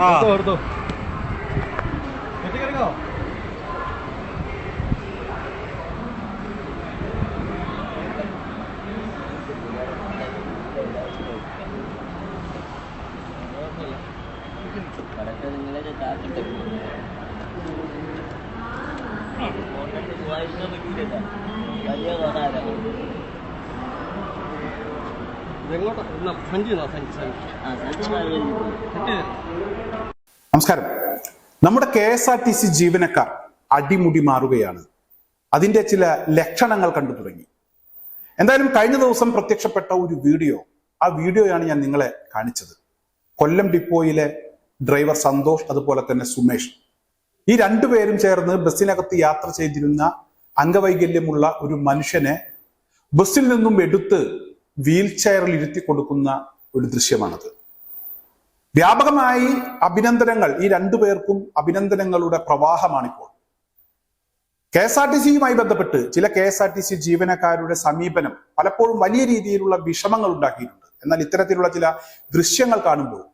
എടുത്തോ എടുത്തോ പറ്റൂലല്ലോ. വലിയ കൊടാരം നമസ്കാരം. നമ്മുടെ K S R T C ജീവനക്കാർ അടിമുടി മാറുകയാണ്. അതിന്റെ ചില ലക്ഷണങ്ങൾ കണ്ടു തുടങ്ങി. എന്തായാലും കഴിഞ്ഞ ദിവസം പ്രത്യക്ഷപ്പെട്ട ഒരു വീഡിയോ ആ വീഡിയോയാണ് ഞാൻ നിങ്ങളെ കാണിച്ചത്. കൊല്ലം ഡിപ്പോയിലെ ഡ്രൈവർ സന്തോഷ് അതുപോലെ തന്നെ സുമേഷ്. ഈ രണ്ടുപേരും ചേർന്ന് ബസ്സിനകത്ത് യാത്ര ചെയ്തിരുന്ന അംഗവൈകല്യമുള്ള ഒരു മനുഷ്യനെ ബസ്സിൽ നിന്നും എടുത്ത് വീൽ ചെയറിൽ ഇരുത്തി കൊടുക്കുന്ന ഒരു ദൃശ്യമാണത്. വ്യാപകമായി അഭിനന്ദനങ്ങൾ ഈ രണ്ടു പേർക്കും അഭിനന്ദനങ്ങളുടെ പ്രവാഹമാണിപ്പോൾ. കെ എസ് ആർ ടി സിയുമായി ബന്ധപ്പെട്ട് ചില K S R T C ജീവനക്കാരുടെ സമീപനം പലപ്പോഴും വലിയ രീതിയിലുള്ള വിഷമങ്ങൾ ഉണ്ടാക്കിയിട്ടുണ്ട്. എന്നാൽ ഇത്തരത്തിലുള്ള ചില ദൃശ്യങ്ങൾ കാണുമ്പോൾ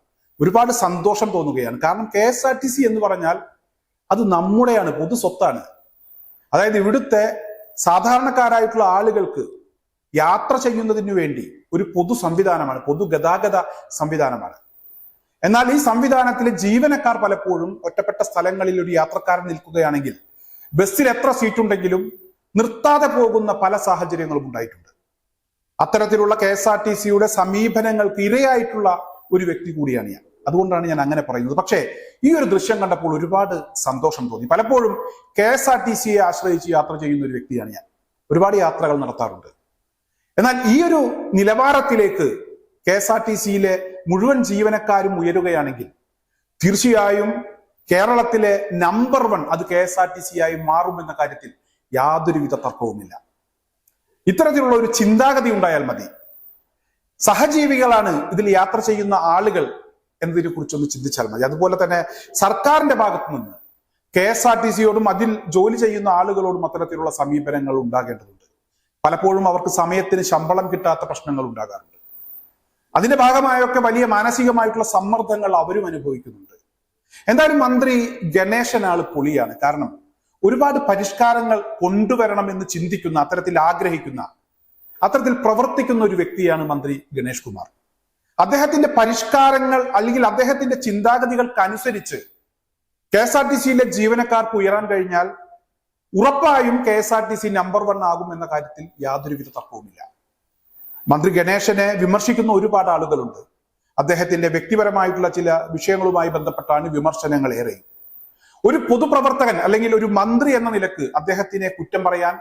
ഒരുപാട് സന്തോഷം തോന്നുകയാണ്. കാരണം K S R T C എന്ന് പറഞ്ഞാൽ അത് നമ്മുടെയാണ് പൊതു സ്വത്താണ്. അതായത് ഇവിടുത്തെ സാധാരണക്കാരായിട്ടുള്ള ആളുകൾക്ക് യാത്ര ചെയ്യുന്നതിന് വേണ്ടി ഒരു പൊതു സംവിധാനമാണ് പൊതുഗതാഗത സംവിധാനമാണ്. എന്നാൽ ഈ സംവിധാനത്തിൽ ജീവനക്കാർ പലപ്പോഴും ഒറ്റപ്പെട്ട സ്ഥലങ്ങളിൽ ഒരു യാത്രക്കാരൻ നിൽക്കുകയാണെങ്കിൽ ബസ്സിൽ എത്ര സീറ്റ് ഉണ്ടെങ്കിലും നിർത്താതെ പോകുന്ന പല സാഹചര്യങ്ങളും ഉണ്ടായിട്ടുണ്ട്. അത്തരത്തിലുള്ള കെ എസ് ആർ ടി സിയുടെ സമീപനങ്ങൾക്ക് ഇരയായിട്ടുള്ള ഒരു വ്യക്തി കൂടിയാണ് ഞാൻ. അതുകൊണ്ടാണ് ഞാൻ അങ്ങനെ പറയുന്നത്. പക്ഷേ ഈ ഒരു ദൃശ്യം കണ്ടപ്പോൾ ഒരുപാട് സന്തോഷം തോന്നി. പലപ്പോഴും കെ എസ് ആർ ടി സിയെ ആശ്രയിച്ച് യാത്ര ചെയ്യുന്ന ഒരു വ്യക്തിയാണ് ഞാൻ. ഒരുപാട് യാത്രകൾ നടത്താറുണ്ട്. എന്നാൽ ഈ ഒരു നിലവാരത്തിലേക്ക് കെ എസ് ആർ ടി സിയിലെ മുഴുവൻ ജീവനക്കാരും ഉയരുകയാണെങ്കിൽ തീർച്ചയായും കേരളത്തിലെ നമ്പർ വൺ അത് K S R T C ആയി മാറുമെന്ന കാര്യത്തിൽ യാതൊരുവിധ തർക്കവുമില്ല. ഇത്തരത്തിലുള്ള ഒരു ചിന്താഗതി ഉണ്ടായാൽ മതി. സഹജീവികളാണ് ഇതിൽ യാത്ര ചെയ്യുന്ന ആളുകൾ എന്നതിനെ കുറിച്ചൊന്ന് ചിന്തിച്ചാൽ മതി. അതുപോലെ തന്നെ സർക്കാരിന്റെ ഭാഗത്തു നിന്ന് കെ എസ് ആർ ടി സിയോടും അതിൽ ജോലി ചെയ്യുന്ന ആളുകളോടും അത്തരത്തിലുള്ള സമീപനങ്ങൾ ഉണ്ടാകേണ്ടതുണ്ട്. പലപ്പോഴും അവർക്ക് സമയത്തിന് ശമ്പളം കിട്ടാത്ത പ്രശ്നങ്ങൾ ഉണ്ടാകാറുണ്ട്. അതിന്റെ ഭാഗമായൊക്കെ വലിയ മാനസികമായിട്ടുള്ള സമ്മർദ്ദങ്ങൾ അവരും അനുഭവിക്കുന്നുണ്ട്. എന്തായാലും മന്ത്രി ഗണേശൻ ആൾ പൊളിയാണ്. കാരണം ഒരുപാട് പരിഷ്കാരങ്ങൾ കൊണ്ടുവരണമെന്ന് ചിന്തിക്കുന്ന അത്തരത്തിൽ ആഗ്രഹിക്കുന്ന അത്തരത്തിൽ പ്രവർത്തിക്കുന്ന ഒരു വ്യക്തിയാണ് മന്ത്രി ഗണേഷ് കുമാർ. അദ്ദേഹത്തിന്റെ പരിഷ്കാരങ്ങൾ അല്ലെങ്കിൽ അദ്ദേഹത്തിന്റെ ചിന്താഗതികൾക്കനുസരിച്ച് കെ എസ് ആർ ടി സിയിലെ ജീവനക്കാർക്ക് ഉയരാൻ കഴിഞ്ഞാൽ ഉറപ്പായും K S R T C number one ആകും എന്ന കാര്യത്തിൽ യാതൊരുവിധ തർക്കവുമില്ല. മന്ത്രി ഗണേശനെ വിമർശിക്കുന്ന ഒരുപാട് ആളുകളുണ്ട്. അദ്ദേഹത്തിന്റെ വ്യക്തിപരമായിട്ടുള്ള ചില വിഷയങ്ങളുമായി ബന്ധപ്പെട്ടാണ് വിമർശനങ്ങൾ ഏറെ. ഒരു പൊതുപ്രവർത്തകൻ അല്ലെങ്കിൽ ഒരു മന്ത്രി എന്ന നിലയ്ക്ക് അദ്ദേഹത്തിനെ കുറ്റം പറയാൻ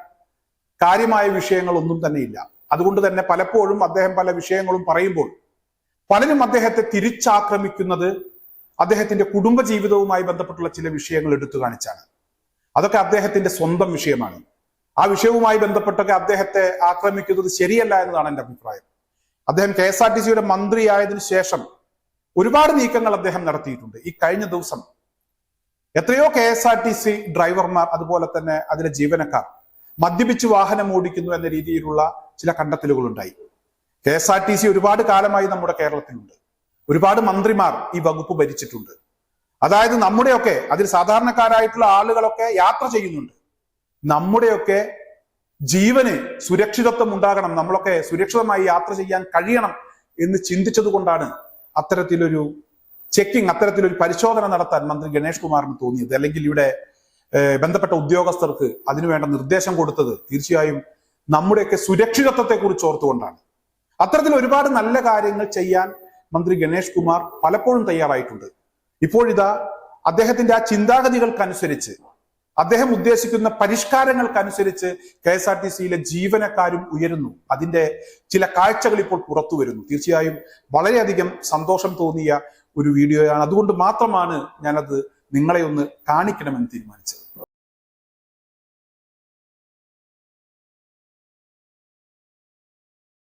കാര്യമായ വിഷയങ്ങളൊന്നും തന്നെയില്ല അതുകൊണ്ട് തന്നെ പലപ്പോഴും അദ്ദേഹം പല വിഷയങ്ങളും പറയുമ്പോൾ പലരും അദ്ദേഹത്തെ തിരിച്ചാക്രമിക്കുന്നത് അദ്ദേഹത്തിന്റെ കുടുംബ ജീവിതവുമായി ബന്ധപ്പെട്ടുള്ള ചില വിഷയങ്ങൾ എടുത്തു കാണിച്ചാണ്. അതൊക്കെ അദ്ദേഹത്തിന്റെ സ്വന്തം വിഷയമാണ്. ആ വിഷയവുമായി ബന്ധപ്പെട്ടൊക്കെ അദ്ദേഹത്തെ ആക്രമിക്കുന്നത് ശരിയല്ല എന്നതാണ് എന്റെ അഭിപ്രായം. അദ്ദേഹം കെ എസ് ആർ ടി സിയുടെ മന്ത്രിയായതിനു ശേഷം ഒരുപാട് നീക്കങ്ങൾ അദ്ദേഹം നടത്തിയിട്ടുണ്ട്. ഈ കഴിഞ്ഞ ദിവസം എത്രയോ K S R T C ഡ്രൈവർമാർ അതുപോലെ തന്നെ അതിലെ ജീവനക്കാർ മദ്യപിച്ച് വാഹനം ഓടിക്കുന്നു എന്ന രീതിയിലുള്ള ചില കണ്ടെത്തലുകൾ ഉണ്ടായി K S R T C ഒരുപാട് കാലമായി നമ്മുടെ കേരളത്തിലുണ്ട്. ഒരുപാട് മന്ത്രിമാർ ഈ വകുപ്പ് ഭരിച്ചിട്ടുണ്ട്. അതായത് നമ്മുടെയൊക്കെ അതിൽ സാധാരണക്കാരായിട്ടുള്ള ആളുകളൊക്കെ യാത്ര ചെയ്യുന്നുണ്ട്. നമ്മുടെയൊക്കെ ജീവന് സുരക്ഷിതത്വം ഉണ്ടാകണം നമ്മളൊക്കെ സുരക്ഷിതമായി യാത്ര ചെയ്യാൻ കഴിയണം എന്ന് ചിന്തിച്ചത് കൊണ്ടാണ് അത്തരത്തിലൊരു ചെക്കിംഗ് അത്തരത്തിലൊരു പരിശോധന നടത്താൻ മന്ത്രി ഗണേഷ് കുമാറിന് തോന്നിയത്. അല്ലെങ്കിൽ ഇവിടെ ബന്ധപ്പെട്ട ഉദ്യോഗസ്ഥർക്ക് അതിനുവേണ്ട നിർദ്ദേശം കൊടുത്തത് തീർച്ചയായും നമ്മുടെയൊക്കെ സുരക്ഷിതത്വത്തെ കുറിച്ച് ഓർത്തുകൊണ്ടാണ്. അത്തരത്തിൽ ഒരുപാട് നല്ല കാര്യങ്ങൾ ചെയ്യാൻ മന്ത്രി ഗണേഷ് കുമാർ പലപ്പോഴും തയ്യാറായിട്ടുണ്ട്. ഇപ്പോഴിതാ അദ്ദേഹത്തിന്റെ ആ ചിന്താഗതികൾക്കനുസരിച്ച് അദ്ദേഹം ഉദ്ദേശിക്കുന്ന പരിഷ്കാരങ്ങൾക്കനുസരിച്ച് കെ എസ് ആർ ടി സിയിലെ ജീവനക്കാരും ഉയരുന്നു. അതിന്റെ ചില കാഴ്ചകൾ ഇപ്പോൾ പുറത്തു വരുന്നു. തീർച്ചയായും വളരെയധികം സന്തോഷം തോന്നിയ ഒരു വീഡിയോയാണ്. അതുകൊണ്ട് മാത്രമാണ് ഞാനത് നിങ്ങളെ ഒന്ന് കാണിക്കണമെന്ന് തീരുമാനിച്ചത്.